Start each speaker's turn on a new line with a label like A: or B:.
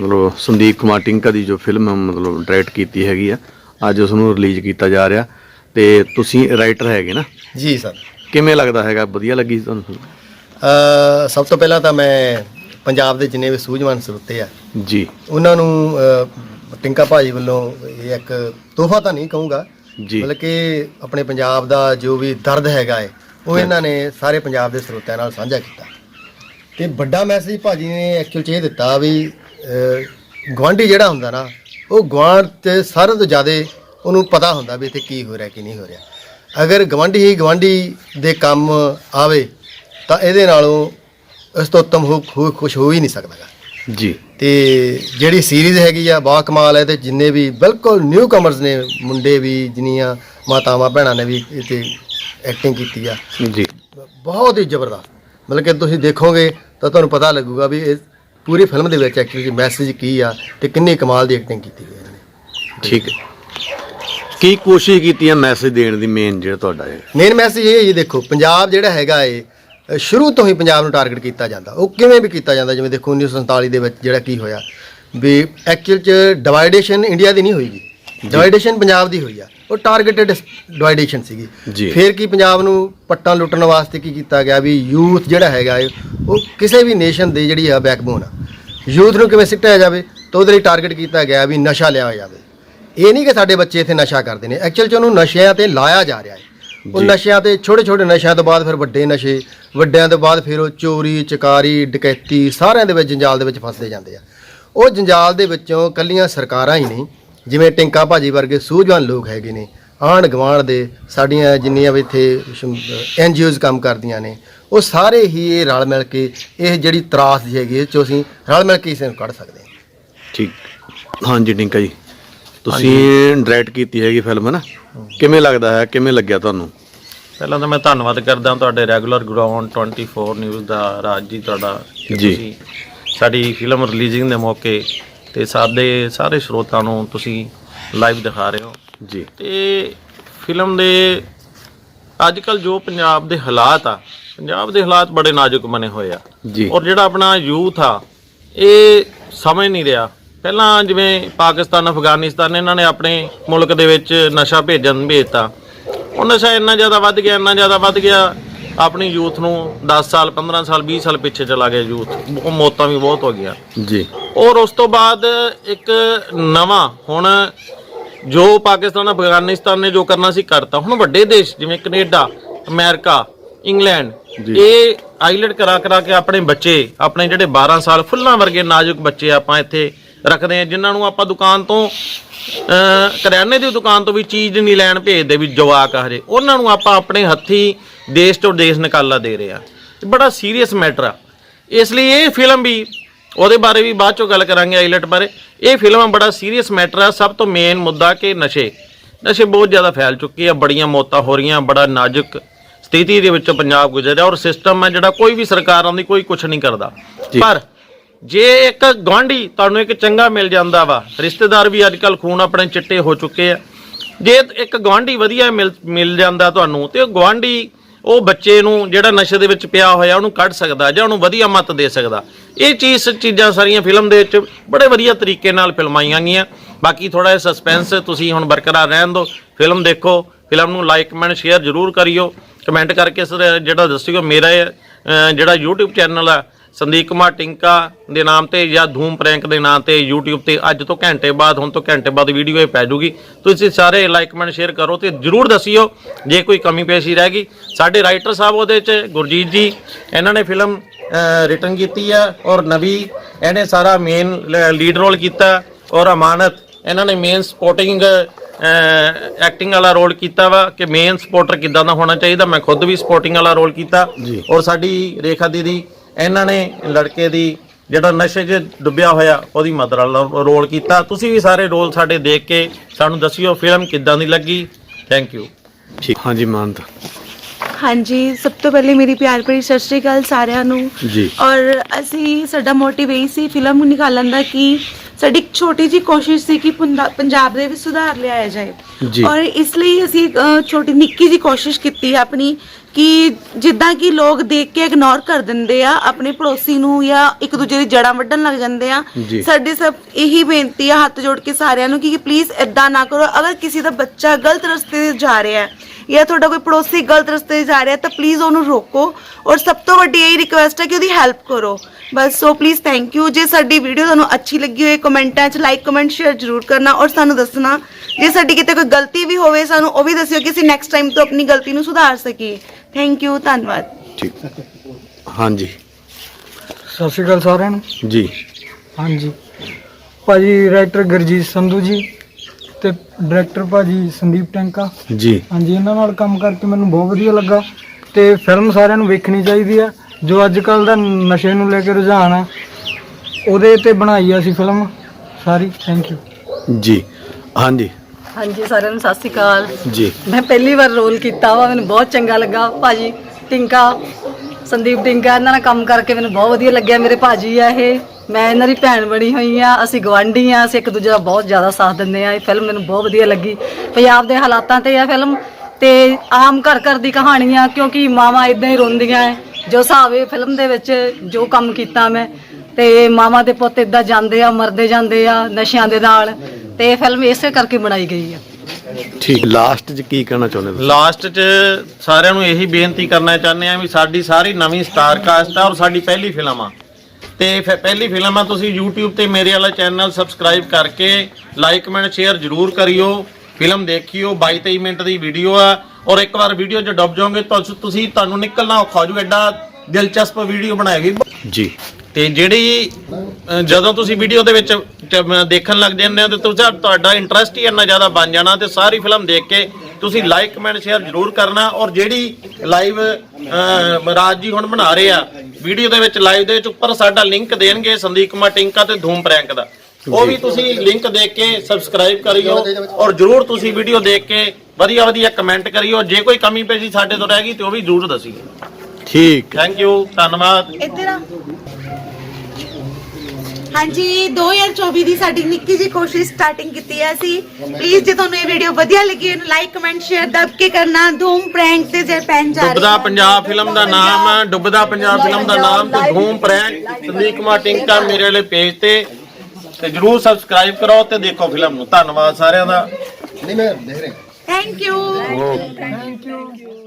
A: ਮਤਲਬ ਸੰਦੀਪ ਕੁਮਾਰ ਟਿੰਕਾ ਦੀ ਜੋ ਫਿਲਮ ਮਤਲਬ ਡਾਇਰੈਕਟ ਕੀਤੀ ਹੈਗੀ ਆ। ਅੱਜ ਉਸ ਨੂੰ ਰਿਲੀਜ਼ ਕੀਤਾ ਜਾ ਰਿਹਾ। ਤੇ ਤੁਸੀਂ ਰਾਈਟਰ ਹੈਗੇ ਨਾ?
B: ਜੀ ਸਰ।
A: ਕਿਵੇਂ ਲੱਗਦਾ ਹੈਗਾ? ਵਧੀਆ ਲੱਗੀ ਤੁਹਾਨੂੰ?
B: ਅ, ਸਭ ਤੋਂ ਪਹਿਲਾਂ ਤਾਂ ਮੈਂ ਪੰਜਾਬ ਦੇ ਜਿੰਨੇ ਵੀ ਸੂਝਵਾਨ ਸਰੋਤੇ ਆ
A: ਜੀ।
B: ਉਹਨਾਂ ਨੂੰ ਅ, ਟਿੰਕਾ ਭਾਜੀ ਵੱਲੋਂ ਇਹ ਇੱਕ ਤੋਹਫਾ ਤਾਂ ਨਹੀਂ ਕਹੂੰਗਾ।
A: ਜੀ।
B: ਬਲਕਿ ਆਪਣੇ ਪੰਜਾਬ ਦਾ ਜੋ ਵੀ ਦਰਦ ਹੈਗਾ ਹੈ ਉਹ ਇਹਨਾਂ ਨੇ ਸਾਰੇ ਪੰਜਾਬ ਦੇ ਸਰੋਤਿਆਂ ਨਾਲ ਸਾਂਝਾ ਕੀਤਾ। ਤੇ ਵੱਡਾ ਮੈਸੇਜ ਭਾਜੀ ਨੇ ਐਕਚੁਅਲ ਚ ਇਹ ਦਿੱਤਾ ਵੀ ਗਵਾਂਢੀ ਜਿਹੜਾ ਹੁੰਦਾ ਨਾ ਉਹ ਗਵਾਂਢ ਤੇ ਸਾਰਿਆਂ ਤੋਂ ਜ਼ਿਆਦਾ ਉਹਨੂੰ ਪਤਾ ਹੁੰਦਾ ਵੀ ਇੱਥੇ ਕੀ ਹੋ ਰਿਹਾ ਕੀ ਨਹੀਂ ਹੋ ਰਿਹਾ। ਅਗਰ ਗਵਾਂਢੀ ਹੀ ਗਵਾਂਢੀ ਦੇ ਕੰਮ ਆਵੇ ਤਾਂ ਇਹਦੇ ਨਾਲੋਂ ਇਸ ਤੋਂ ਉੱਤਮ ਹੋ ਕੁਛ ਹੋ ਹੀ ਨਹੀਂ ਸਕਦਾ ਗਾ।
A: ਜੀ।
B: ਤੇ ਜਿਹੜੀ ਸੀਰੀਜ਼ ਹੈਗੀ ਆ ਬਾ ਕਮਾਲ ਹੈ ਤੇ ਜਿੰਨੇ ਵੀ ਬਿਲਕੁਲ ਨਿਊ ਕਮਰਸ ਨੇ ਮੁੰਡੇ ਵੀ ਜਿੰਨੀਆਂ ਮਾਤਾਵਾਂ ਭੈਣਾਂ ਨੇ ਵੀ ਇੱਥੇ ਐਕਟਿੰਗ ਕੀਤੀ ਆ।
A: ਜੀ।
B: ਬਹੁਤ ਹੀ ਜ਼ਬਰਦਸਤ। ਮਤਲਬ ਕਿ ਤੁਸੀਂ ਦੇਖੋਗੇ ਤਾਂ ਤੁਹਾਨੂੰ ਪਤਾ ਲੱਗੂਗਾ ਵੀ ਇਹ ਪੂਰੀ ਫਿਲਮ ਦੇ ਵਿੱਚ ਐਕਚੁਅਲੀ ਮੈਸੇਜ ਕੀ ਆ ਤੇ ਕਿੰਨੀ ਕਮਾਲ ਦੀ ਐਕਟਿੰਗ ਕੀਤੀ ਗਈ ਇਹਨਾਂ ਨੇ।
A: ਠੀਕ ਹੈ। ਕੀ ਕੋਸ਼ਿਸ਼ ਕੀਤੀ ਹੈ ਮੈਸੇਜ ਦੇਣ ਦੀ ਮੇਨ ਜਿਹੜਾ ਤੁਹਾਡਾ ਹੈ
B: ਮੇਨ ਮੈਸੇਜ ਇਹ ਹੈ ਜੀ ਦੇਖੋ ਪੰਜਾਬ ਜਿਹੜਾ ਹੈਗਾ ਏ ਅ, ਸ਼ੁਰੂ ਤੋਂ ਹੀ ਪੰਜਾਬ ਨੂੰ ਟਾਰਗੇਟ ਕੀਤਾ ਜਾਂਦਾ। ਉਹ ਕਿਵੇਂ ਵੀ ਕੀਤਾ ਜਾਂਦਾ ਜਿਵੇਂ ਦੇਖੋ 1947 ਦੇ ਵਿੱਚ ਜਿਹੜਾ ਕੀ ਹੋਇਆ ਵੀ ਐਕਚੁਅਲ ਚ ਡਿਵਾਈਡੇਸ਼ਨ ਇੰਡੀਆ ਦੀ ਨਹੀਂ ਹੋਈਗੀ। ਡਿਵਾਈਡੇਸ਼ਨ ਪੰਜਾਬ ਦੀ ਹੋਈ ਆ। ਉਹ ਟਾਰਗੇਟਡ ਡਿਵਾਈਡੇਸ਼ਨ ਸੀਗੀ।
A: ਜੀ।
B: ਫਿਰ ਕੀ ਪੰਜਾਬ ਨੂੰ ਪੱਟਾਂ ਲੁੱਟਣ ਵਾਸਤੇ ਕੀ ਕੀਤਾ ਗਿਆ ਵੀ ਯੂਥ ਜਿਹੜਾ ਹੈਗਾ ਏ ਉਹ ਕਿਸੇ ਵੀ ਨੇਸ਼ਨ ਦੀ ਜਿਹੜੀ ਆ ਬੈਕਬੋਨ ਆ। ਯੂਥ ਨੂੰ ਕਿਵੇਂ ਸਿੱਟਿਆ ਜਾਵੇ ਤਾਂ ਉਹਦੇ ਲਈ ਟਾਰਗੇਟ ਕੀਤਾ ਗਿਆ ਵੀ ਨਸ਼ਾ ਲਿਆ ਜਾਵੇ। ਇਹ ਨਹੀਂ ਕਿ ਸਾਡੇ ਬੱਚੇ ਇੱਥੇ ਨਸ਼ਾ ਕਰਦੇ ਨੇ। ਐਕਚੁਅਲ ਚ ਉਹਨੂੰ ਨਸ਼ਿਆਂ ਤੇ ਲਾਇਆ ਜਾ ਰਿਹਾ ਹੈ। ਉਹ ਨਸ਼ਿਆਂ ਤੇ ਛੋਟੇ ਛੋਟੇ ਨਸ਼ਿਆਂ ਤੋਂ ਬਾਅਦ ਫਿਰ ਵੱਡੇ ਨਸ਼ੇ ਵੱਡਿਆਂ ਤੋਂ ਬਾਅਦ ਫਿਰ ਉਹ ਚੋਰੀ ਚਕਾਰੀ ਡਕੈਤੀ ਸਾਰਿਆਂ ਦੇ ਵਿੱਚ ਜੰਜਾਲ ਦੇ ਵਿੱਚ ਫਸਦੇ ਜਾਂਦੇ ਆ। ਉਹ ਜੰਜਾਲ ਦੇ ਵਿੱਚੋਂ ਕੱਲੀਆਂ ਸਰਕਾਰਾਂ ਹੀ ਨਹੀਂ ਜਿਵੇਂ ਟਿੰਕਾ ਭਾਜੀ ਵਰਗੇ ਸੂਝਵਾਨ ਲੋਕ ਹੈਗੇ ਨੇ ਆਂਢ ਗੁਆਂਢ ਦੇ ਸਾਡੀਆਂ ਜਿੰਨੀਆਂ ਵੀ ਇੱਥੇ ਐਨਜੀਓਜ਼ ਕੰਮ ਕਰਦੀਆਂ ਨੇ ਉਹ ਸਾਰੇ ਹੀ ਇਹ ਰਲ ਮਿਲ ਕੇ ਇਹ ਜਿਹੜੀ ਤਰਾਸ ਦੀ ਹੈਗੀ ਇਹ ਚੋਂ ਅਸੀਂ ਰਲ ਮਿਲ ਕੇ ਇਸ ਨੂੰ ਕੱਢ ਸਕਦੇ ਹਾਂ।
A: ਠੀਕ। ਹਾਂਜੀ ਟਿੰਕਾ ਜੀ ਤੁਸੀਂ ਡਾਇਰੈਕਟ ਕੀਤੀ ਹੈਗੀ ਫਿਲਮ ਹੈ ਨਾ ਕਿਵੇਂ ਲੱਗਦਾ ਹੈ? ਕਿਵੇਂ ਲੱਗਿਆ ਤੁਹਾਨੂੰ?
C: ਪਹਿਲਾਂ ਤਾਂ ਮੈਂ ਧੰਨਵਾਦ ਕਰਦਾ ਤੁਹਾਡੇ ਰੈਗੂਲਰ ਗਰਾਊਂਡ 24 ਨਿਊਜ਼ ਦਾ ਰਾਜ ਜੀ ਤੁਹਾਡਾ
A: ਜੀ।
C: ਸਾਡੀ ਫਿਲਮ ਰਿਲੀਜ਼ਿੰਗ ਦੇ ਮੌਕੇ ਤੇ ਸਾਡੇ ਸਾਰੇ ਸਰੋਤਾਂ ਨੂੰ ਤੁਸੀਂ ਲਾਈਵ ਦਿਖਾ ਰਹੇ ਹੋ।
A: ਜੀ।
C: ਤੇ ਫਿਲਮ ਦੇ ਅੱਜ ਕੱਲ ਜੋ ਪੰਜਾਬ ਦੇ ਹਾਲਾਤ ਆ ਪੰਜਾਬ ਦੇ ਹਾਲਾਤ ਬੜੇ ਨਾਜ਼ੁਕ ਬਣੇ ਹੋਏ ਆ।
A: ਜੀ।
C: ਔਰ ਜਿਹੜਾ ਆਪਣਾ ਯੂਥ ਆ ਇਹ ਸਮਝ ਨਹੀਂ ਰਿਹਾ। ਪਹਿਲਾਂ ਜਿਵੇਂ ਪਾਕਿਸਤਾਨ ਅਫਗਾਨਿਸਤਾਨ ਇਹਨਾਂ ਨੇ ਆਪਣੇ ਮੁਲਕ ਦੇ ਵਿੱਚ ਨਸ਼ਾ ਭੇਜਣ ਭੇਜਤਾ ਉਹ ਨਸ਼ਾ ਇੰਨਾ ਜ਼ਿਆਦਾ ਵੱਧ ਗਿਆ ਇੰਨਾ ਜ਼ਿਆਦਾ ਵੱਧ ਗਿਆ ਆਪਣੀ ਯੂਥ ਨੂੰ 10 ਸਾਲ 15 ਸਾਲ 20 ਸਾਲ ਪਿੱਛੇ ਚਲਾ ਗਿਆ ਯੂਥ। ਉਹ ਮੌਤਾਂ ਵੀ ਬਹੁਤ ਹੋ ਗਈਆਂ।
A: ਜੀ।
C: ਔਰ ਉਸ ਤੋਂ ਬਾਅਦ ਇੱਕ ਨਵਾਂ ਹੁਣ ਜੋ ਪਾਕਿਸਤਾਨ ਅਫਗਾਨਿਸਤਾਨ ਨੇ ਜੋ ਕਰਨਾ ਸੀ ਕਰਤਾ। ਹੁਣ ਵੱਡੇ ਦੇਸ਼ ਜਿਵੇਂ ਕੈਨੇਡਾ ਅਮਰੀਕਾ ਇੰਗਲੈਂਡ ਇਹ ਆਈਲੈਟ ਕਰਾ ਕਰਾ ਕੇ ਆਪਣੇ ਬੱਚੇ ਆਪਣੇ ਜਿਹੜੇ 12 ਸਾਲ ਫੁੱਲਾਂ ਵਰਗੇ ਨਾਜ਼ੁਕ ਬੱਚੇ ਆਪਾਂ ਇੱਥੇ ਰੱਖਦੇ ਆ ਜਿਨ੍ਹਾਂ ਨੂੰ ਆਪਾਂ ਦੁਕਾਨ ਤੋਂ ਕਰਿਆਨੇ ਦੀ ਦੁਕਾਨ ਤੋਂ ਵੀ ਚੀਜ਼ ਨਹੀਂ ਲੈਣ ਭੇਜਦੇ ਵੀ ਜਵਾਕ ਆ ਹਜੇ। ਉਹਨਾਂ ਨੂੰ ਆਪਾਂ ਆਪਣੇ ਹੱਥੀ ਦੇਸ਼ ਤੋਂ ਦੇਸ਼ ਨਿਕਾਲਾ ਦੇ ਰਹੇ ਆ ਬੜਾ ਸੀਰੀਅਸ ਮੈਟਰ ਆ। ਇਸ ਲਈ ਇਹ ਫਿਲਮ ਵੀ ਉਹਦੇ ਬਾਰੇ ਵੀ ਬਾਅਦ ਚੋਂ ਗੱਲ ਕਰਾਂਗੇ ਆਈਲੈਟ ਬਾਰੇ। ਇਹ ਫਿਲਮ ਬੜਾ ਸੀਰੀਅਸ ਮੈਟਰ ਆ ਸਭ ਤੋਂ ਮੇਨ ਮੁੱਦਾ ਕਿ ਨਸ਼ੇ। ਨਸ਼ੇ ਬਹੁਤ ਜ਼ਿਆਦਾ ਫੈਲ ਚੁੱਕੇ ਆ ਬੜੀਆਂ ਮੌਤਾਂ ਹੋ ਰਹੀਆਂ ਬੜਾ ਨਾਜ਼ੁਕ ਸਥਿਤੀ ਦੇ ਵਿੱਚੋਂ ਪੰਜਾਬ ਗੁਜ਼ਰ ਰਿਹਾ ਔਰ ਸਿਸਟਮ ਹੈ ਜਿਹੜਾ ਕੋਈ ਵੀ ਸਰਕਾਰ ਆਉਂਦੀ ਕੋਈ ਕੁਝ ਨਹੀਂ ਕਰਦਾ। ਪਰ ਜੇ ਇੱਕ ਗਵਾਂਢੀ ਤੁਹਾਨੂੰ ਇੱਕ ਚੰਗਾ ਮਿਲ ਜਾਂਦਾ ਵਾ ਰਿਸ਼ਤੇਦਾਰ ਵੀ ਅੱਜ ਕੱਲ ਖੂਨ ਆਪਣੇ ਚਿੱਟੇ ਹੋ ਚੁੱਕੇ ਆ। ਜੇ ਇੱਕ ਗਵਾਂਢੀ ਵਧੀਆ ਮਿਲ ਮਿਲ ਜਾਂਦਾ ਤੁਹਾਨੂੰ ਤੇ ਉਹ ਗਵਾਂਢੀ ਉਹ ਬੱਚੇ ਨੂੰ ਜਿਹੜਾ ਨਸ਼ੇ ਦੇ ਵਿੱਚ ਪਿਆ ਹੋਇਆ ਉਹਨੂੰ ਕੱਢ ਸਕਦਾ ਜਾਂ ਉਹਨੂੰ ਵਧੀਆ ਮੱਤ ਦੇ ਸਕਦਾ। ਇਹ ਚੀਜ਼ ਚੀਜ਼ਾਂ ਸਾਰੀਆਂ ਫਿਲਮ ਦੇ ਵਿੱਚ ਬੜੇ ਵਧੀਆ ਤਰੀਕੇ ਨਾਲ ਫਿਲਮਾਈਆਂ ਗਈਆਂ। ਬਾਕੀ ਥੋੜਾ ਜਿਹਾ ਸਸਪੈਂਸ ਤੁਸੀਂ ਹੁਣ ਬਰਕਰਾਰ ਰਹਿਣ ਦਿਓ। ਫਿਲਮ ਦੇਖੋ, ਫਿਲਮ ਨੂੰ ਲਾਈਕ ਕਮੈਂਟ ਸ਼ੇਅਰ ਜ਼ਰੂਰ ਕਰਿਓ। ਕਮੈਂਟ ਕਰਕੇ ਸਰ, ਜਿਹੜਾ ਦੱਸਿਓ ਮੇਰਾ ਜਿਹੜਾ YouTube ਚੈਨਲ ਆ, ਸੰਦੀਪ ਕੁਮਾਰ ਟਿੰਕਾ ਦੇ ਨਾਮ ਤੇ ਜਾਂ ਧੂਮ ਪ੍ਰੈਂਕ ਦੇ ਨਾਮ ਤੇ YouTube ਤੇ ਅੱਜ ਤੋਂ ਘੰਟੇ ਬਾਅਦ, ਹੁਣ ਤੋਂ ਘੰਟੇ ਬਾਅਦ ਵੀਡੀਓ ਇਹ ਪੈ ਜੂਗੀ। ਤੁਸੀਂ ਸਾਰੇ ਲਾਈਕ ਕਮੈਂਟ ਸ਼ੇਅਰ ਕਰੋ ਤੇ ਜਰੂਰ ਦੱਸਿਓ ਜੇ ਕੋਈ ਕਮੀ ਪੇਸ਼ੀ ਰਹਿ ਗਈ। ਸਾਡੇ ਰਾਈਟਰ ਸਾਹਿਬ ਉਹਦੇ ਚ, ਗੁਰਜੀਤ ਜੀ, ਇਹਨਾਂ ਨੇ ਫਿਲਮ ਰਿਟਨ ਕੀਤੀ ਆ ਔਰ ਨਵੀ ਇਹਨੇ ਸਾਰਾ ਮੇਨ ਲੀਡ ਰੋਲ ਕੀਤਾ ਔਰ ਅਮਾਨਤ ਇਹਨਾਂ ਨੇ ਮੇਨ ਸਪੋਰਟਿੰਗ ਐਕਟਿੰਗ ਵਾਲਾ ਰੋਲ ਕੀਤਾ ਵਾ ਕਿ ਮੇਨ ਸਪੋਰਟਰ ਕਿੱਦਾਂ ਦਾ ਹੋਣਾ ਚਾਹੀਦਾ ਮੈਂ ਖੁਦ ਵੀ ਸਪੋਰਟਿੰਗ ਵਾਲਾ ਰੋਲ ਕੀਤਾ। ਔਰ ਸਾਡੀ ਰੇਖਾ ਦੀਦੀ ਇਹਨਾਂ ਨੇ ਲੜਕੇ ਦੀ ਜਿਹੜਾ ਨਸ਼ੇ 'ਚ ਡੁੱਬਿਆ ਹੋਇਆ ਉਹਦੀ ਮਦਦ ਵਾਲਾ ਰੋਲ ਕੀਤਾ। ਤੁਸੀਂ ਵੀ ਸਾਰੇ ਰੋਲ ਸਾਡੇ ਦੇਖ ਕੇ ਸਾਨੂੰ ਦੱਸਿਓ ਫਿਲਮ ਕਿੱਦਾਂ ਦੀ ਲੱਗੀ। ਥੈਂਕ ਯੂ
A: ਠੀਕ। ਹਾਂਜੀ ਮਾਨਤ।
D: ਹਾਂਜੀ ਸਭ ਤੋਂ ਪਹਿਲੇ ਮੇਰੀ ਪਿਆਰ ਭਰੀ ਸਤਿ ਸ਼੍ਰੀ ਅਕਾਲ ਸਾਰਿਆਂ ਨੂੰ
A: ਜੀ।
D: ਔਰ ਅਸੀਂ ਸਾਡਾ ਮੋਟਿਵ ਇਹ ਸੀ ਫਿਲਮ ਨਿਕਾਲਣ ਦਾ ਕਿ ਸਾਡੀ ਇੱਕ ਛੋਟੀ ਜੀ ਕੋਸ਼ਿਸ਼ ਸੀ ਕਿ punja- ਪੰਜਾਬ ਦੇ ਵਿੱਚ ਸੁਧਾਰ ਲਿਆਇਆ ਜਾਏ
A: ਜੀ।
D: ਔਰ ਇਸ ਲਈ ਅਸੀਂ ਅ, ਛੋਟੀ ਨਿੱਕੀ ਜੀ ਕੋਸ਼ਿਸ਼ ਕੀਤੀ ਹੈ ਆਪਣੀ ਕਿ ਜਿੱਦਾਂ ਕਿ ਲੋਕ ਦੇਖ ਕੇ ਇਗਨੋਰ ਕਰ ਦਿੰਦੇ ਆ ਆਪਣੇ ਪੜੋਸੀ ਨੂੰ ਜਾਂ ਇੱਕ ਦੂਜੇ ਦੀ ਜੜਾਂ ਵੱਢਣ ਲੱਗ ਜਾਂਦੇ ਆ
A: ਜੀ।
D: ਸਾਡੇ ਸਭ ਇਹੀ ਬੇਨਤੀ ਆ ਹੱਥ ਜੋੜ ਕੇ ਸਾਰਿਆਂ ਨੂੰ ਕਿ ਪਲੀਜ਼ ਇਦਾਂ ਨਾ ਕਰੋ ਅਗਰ ਕਿਸੇ ਦਾ ਬੱਚਾ ਗਲਤ ਰਸਤੇ ਤੇ ਜਾ ਰਿਹਾ ਹੈ ਜਾਂ ਤੁਹਾਡਾ ਕੋਈ ਪੜੋਸੀ ਗਲਤ ਰਸਤੇ ਜਾ ਰਿਹਾ ਤਾਂ ਪਲੀਜ਼ ਉਹਨੂੰ ਰੋਕੋ। ਔਰ ਸਭ ਤੋਂ ਵੱਡੀ ਇਹ ਰਿਕੁਐਸਟ ਹੈ ਕਿ ਉਹਦੀ ਹੈਲਪ ਕਰੋ। ਬਸ ਸੋ ਪਲੀਜ਼ ਥੈਂਕ ਯੂ ਜੇ ਸਾਡੀ ਵੀਡੀਓ ਤੁਹਾਨੂੰ ਅੱਛੀ ਲੱਗੀ ਹੋਏ ਕਮੈਂਟਾਂ 'ਚ ਲਾਈਕ ਕਮੈਂਟ ਸ਼ੇਅਰ ਜ਼ਰੂਰ ਕਰਨਾ ਔਰ ਸਾਨੂੰ ਦੱਸਣਾ। ਜੇ ਸਾਡੀ ਕਿਤੇ ਕੋਈ ਗਲਤੀ ਵੀ ਹੋਵੇ ਸਾਨੂੰ ਉਹ ਵੀ ਦੱਸਿਓ ਕਿ ਅਸੀਂ ਨੈਕਸਟ ਟਾਈਮ ਤੋਂ ਆਪਣੀ ਗਲਤੀ ਨੂੰ ਸੁਧਾਰ ਸਕੀਏ। ਥੈਂਕ ਯੂ ਧੰਨਵਾਦ।
A: ਠੀਕ। ਹਾਂਜੀ।
E: ਸਤਿ ਸ਼੍ਰੀ ਅਕਾਲ ਸਾਰਿਆਂ ਨੂੰ।
A: ਜੀ।
E: ਹਾਂਜੀ। ਭਾਜੀ ਰਾਈਟਰ ਗੁਰਜੀਤ ਸੰਧੂ ਜੀ। ਤੇ ਡਾਇਰੈਕਟਰ ਭਾਜੀ ਸੰਦੀਪ ਟੈਂਕਾ।
A: ਜੀ।
E: ਹਾਂਜੀ ਇਹਨਾਂ ਨਾਲ ਕੰਮ ਕਰਕੇ ਮੈਨੂੰ ਬਹੁਤ ਵਧੀਆ ਲੱਗਾ ਤੇ ਫਿਲਮ ਸਾਰਿਆਂ ਨੂੰ ਵੇਖਣੀ ਚਾਹੀਦੀ ਆ। ਜੋ ਅੱਜ ਕੱਲ ਦਾ ਨਸ਼ੇ ਨੂੰ ਲੈ ਕੇ ਰੁਝਾਨ ਆ ਉਹਦੇ ਤੇ ਬਣਾਈ ਆ ਅਸੀਂ ਫਿਲਮ। ਸਾਰੀ ਥੈਂਕ ਯੂ
A: ਜੀ ਹਾਂਜੀ।
F: ਹਾਂਜੀ ਸਾਰਿਆਂ ਨੂੰ ਸਤਿ ਸ਼੍ਰੀ ਅਕਾਲ।
A: ਜੀ।
F: ਮੈਂ ਪਹਿਲੀ ਵਾਰ ਰੋਲ ਕੀਤਾ ਵਾ ਮੈਨੂੰ ਬਹੁਤ ਚੰਗਾ ਲੱਗਾ। ਭਾਜੀ ਟਿੰਕਾ ਸੰਦੀਪ ਟਿੰਕਾ ਇਹਨਾਂ ਨਾਲ ਕੰਮ ਕਰਕੇ ਮੈਨੂੰ ਬਹੁਤ ਵਧੀਆ ਲੱਗਿਆ। ਮੇਰੇ ਭਾਜੀ ਆ ਇਹ। ਮੈਂ ਇਹਨਾਂ ਦੀ ਭੈਣ ਬਣੀ ਹੋਈ ਆ ਅਸੀਂ ਗਵਾਂਢੀ ਆ ਅਸੀਂ ਇੱਕ ਦੂਜੇ ਦਾ ਬਹੁਤ ਜ਼ਿਆਦਾ ਸਾਥ ਦਿੰਦੇ ਆ। ਇਹ ਫਿਲਮ ਮੈਨੂੰ ਬਹੁਤ ਵਧੀਆ ਲੱਗੀ। ਪੰਜਾਬ ਦੇ ਹਾਲਾਤਾਂ ਤੇ ਆ ਫਿਲਮ ਤੇ ਆਮ ਘਰ ਘਰ ਦੀ ਕਹਾਣੀ ਆ ਕਿਉਂਕਿ ਮਾਵਾਂ ਇਦਾਂ ਹੀ ਰੋਂਦੀਆਂ ਐ। ਜੋ ਹਿਸਾਬ ਫਿਲਮ ਦੇ ਵਿੱਚ ਜੋ ਕੰਮ ਕੀਤਾ ਮੈਂ ਤੇ ਮਾਵਾਂ ਦੇ ਪੁੱਤ ਇਦਾਂ ਜਾਂਦੇ ਆ ਮਰਦੇ ਜਾਂਦੇ ਆ ਨਸ਼ਿਆਂ ਦੇ ਨਾਲ ਤੇ ਇਹ ਫਿਲਮ ਇਸੇ ਕਰਕੇ ਬਣਾਈ ਗਈ ਆ।
A: ਠੀਕ ਲਾਸਟ 'ਚ ਕੀ ਕਹਿਣਾ ਚਾਹੁੰਦੇ ਤੁਸੀਂ?
C: ਲਾਸਟ 'ਚ ਸਾਰਿਆਂ ਨੂੰ ਇਹੀ ਬੇਨਤੀ ਕਰਨਾ ਚਾਹੁੰਦੇ ਆ ਵੀ ਸਾਡੀ ਸਾਰੀ ਨਵੀਂ ਸਟਾਰ ਕਾਸਟ ਆ ਔਰ ਸਾਡੀ ਪਹਿਲੀ ਫਿਲਮ ਆ। ਤੇ ਫਿਰ ਪਹਿਲੀ ਫਿਲਮ ਆ ਤੁਸੀਂ YouTube ਤੇ ਮੇਰੇ ਵਾਲਾ ਚੈਨਲ ਸਬਸਕ੍ਰਾਈਬ ਕਰਕੇ ਲਾਈਕ ਕਮੈਂਟ ਸ਼ੇਅਰ ਜ਼ਰੂਰ ਕਰਿਓ। ਫਿਲਮ ਦੇਖਿਓ 22 23 ਮਿੰਟ ਦੀ ਵੀਡੀਓ ਆ। ਔਰ ਇੱਕ ਵਾਰ ਵੀਡੀਓ 'ਚ ਡੁੱਬ ਜਾਓਗੇ ਤਾਂ ਤੁਸੀਂ ਤੁਹਾਨੂੰ ਨਿਕਲਣਾ ਔਖਾ ਹੋ ਜੂ ਐਡਾ ਦਿਲਚਸਪ ਵੀਡੀਓ ਬਣਾਏਗੀ
A: ਜੀ।
C: ਤੇ ਜਿਹੜੀ ਜਦੋਂ ਤੁਸੀਂ ਵੀਡੀਓ ਦੇ ਵਿੱਚ ਦੇਖਣ ਲੱਗ ਜਾਂਦੇ ਹੋ ਤੇ ਤੁਹਾਡਾ ਇੰਟਰਸਟ ਹੀ ਇੰਨਾ ਜ਼ਿਆਦਾ ਬਣ ਜਾਣਾ ਤੇ ਸਾਰੀ ਫਿਲਮ ਦੇਖ ਕੇ ਤੁਸੀਂ ਲਾਈਕ ਕਮੈਂਟ ਸ਼ੇਅਰ ਜ਼ਰੂਰ ਕਰਨਾ ਔਰ ਜਿਹੜੀ ਲਾਈਵ ਰਾਜ ਜੀ ਹੁਣ ਬਣਾ ਰਹੇ ਆ ਵੀਡੀਓ ਦੇ ਵਿੱਚ ਲਾਈਵ ਦੇ ਵਿੱਚ ਉੱਪਰ ਸਾਡਾ ਲਿੰਕ ਦੇਣਗੇ ਸੰਦੀਪ ਕੁਮਾਰ ਟਿੰਕਾ ਤੇ ਧੂਮ ਪ੍ਰੈਂਕ ਦਾ। ਉਹ ਵੀ ਤੁਸੀਂ ਲਿੰਕ ਦੇਖ ਕੇ ਸਬਸਕ੍ਰਾਈਬ ਕਰਿਓ ਔਰ ਜ਼ਰੂਰ ਤੁਸੀਂ ਵੀਡੀਓ ਦੇਖ ਕੇ ਵਧੀਆ ਵਧੀਆ ਕਮੈਂਟ ਕਰਿਓ। ਜੇ ਕੋਈ ਕਮੀ ਪੇਸ਼ੀ ਸਾਡੇ ਤੋਂ ਰਹਿ ਗਈ ਤੇ ਉਹ ਵੀ ਜ਼ਰੂਰ ਦੱਸਿਓ
A: ਠੀਕ।
C: ਥੈਂਕ ਯੂ ਧੰਨਵਾਦ।
D: ਇੱਧਰ ਆ। ਹਾਂਜੀ 2024 ਦੀ ਸਾਡੀ ਨਿੱਕੀ ਜੀ ਕੋਸ਼ਿਸ਼ ਸਟਾਰਟਿੰਗ ਕੀਤੀ ਹੈ ਅਸੀਂ। ਪਲੀਜ਼ ਜੇ ਤੁਹਾਨੂੰ ਇਹ ਵੀਡੀਓ ਵਧੀਆ ਲੱਗੀ ਇਹਨੂੰ ਲਾਈਕ ਕਮੈਂਟ ਸ਼ੇਅਰ ਦਬ ਕੇ ਕਰਨਾ। ਧੂਮ ਪ੍ਰੈਂਕ ਤੇ ਜੇ ਪੈਨ ਜਾ ਰਹੀ
C: ਡੁੱਬਦਾ। ਪੰਜਾਬ ਫਿਲਮ ਦਾ ਨਾਮ ਹੈ ਡੁੱਬਦਾ ਪੰਜਾਬ ਫਿਲਮ ਦਾ ਨਾਮ ਤੇ ਧੂਮ ਪ੍ਰੈਂਕ ਸੰਦੀਪ ਕੁਮਾਰ ਟਿੰਕਾ ਮੇਰੇ ਵਾਲੇ ਪੇਜ ਤੇ। ਤੇ ਜਰੂਰ ਸਬਸਕ੍ਰਾਈਬ ਕਰੋ ਤੇ ਦੇਖੋ ਫਿਲਮ ਨੂੰ। ਧੰਨਵਾਦ ਸਾਰਿਆਂ ਦਾ।
B: ਨਹੀਂ ਮੈਂ ਦੇਖ ਰਿਹਾ।
D: Thank you
E: thank you